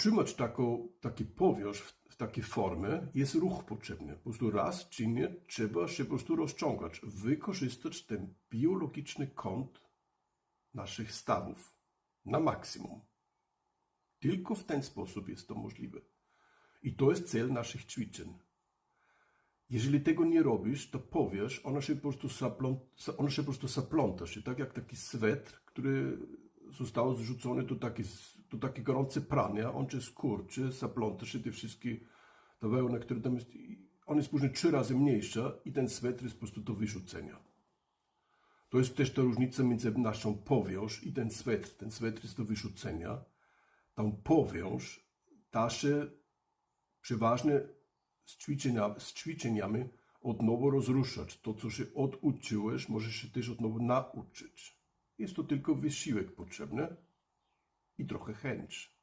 utrzymać taką, taki powierzch w, w takiej formie, jest ruch potrzebny. Po prostu raz czynnie trzeba się po prostu rozciągać, wykorzystać ten biologiczny kąt naszych stawów na maksimum. Tylko w ten sposób jest to możliwe. I to jest cel naszych ćwiczeń. Jeżeli tego nie robisz, to powiesz, ona się po prostu, zaplą, ona się po prostu zapląta tak jak taki swetr, który został zrzucony do takiej, do takiej gorącej prania, on się skurczy, zapląta się te wszystkie te wełny, które tam jest, on jest później trzy razy mniejsza i ten swetr jest po prostu do wyrzucenia. To jest też ta różnica między naszą powiąż i ten swetr. Ten swetr jest do wyrzucenia. Tą powiąż da się przeważnie z, ćwiczenia, z ćwiczeniami od nowa rozruszać. To, co się oduczyłeś, możesz się też od nowa nauczyć. Jest to tylko wysiłek potrzebny i trochę chęć.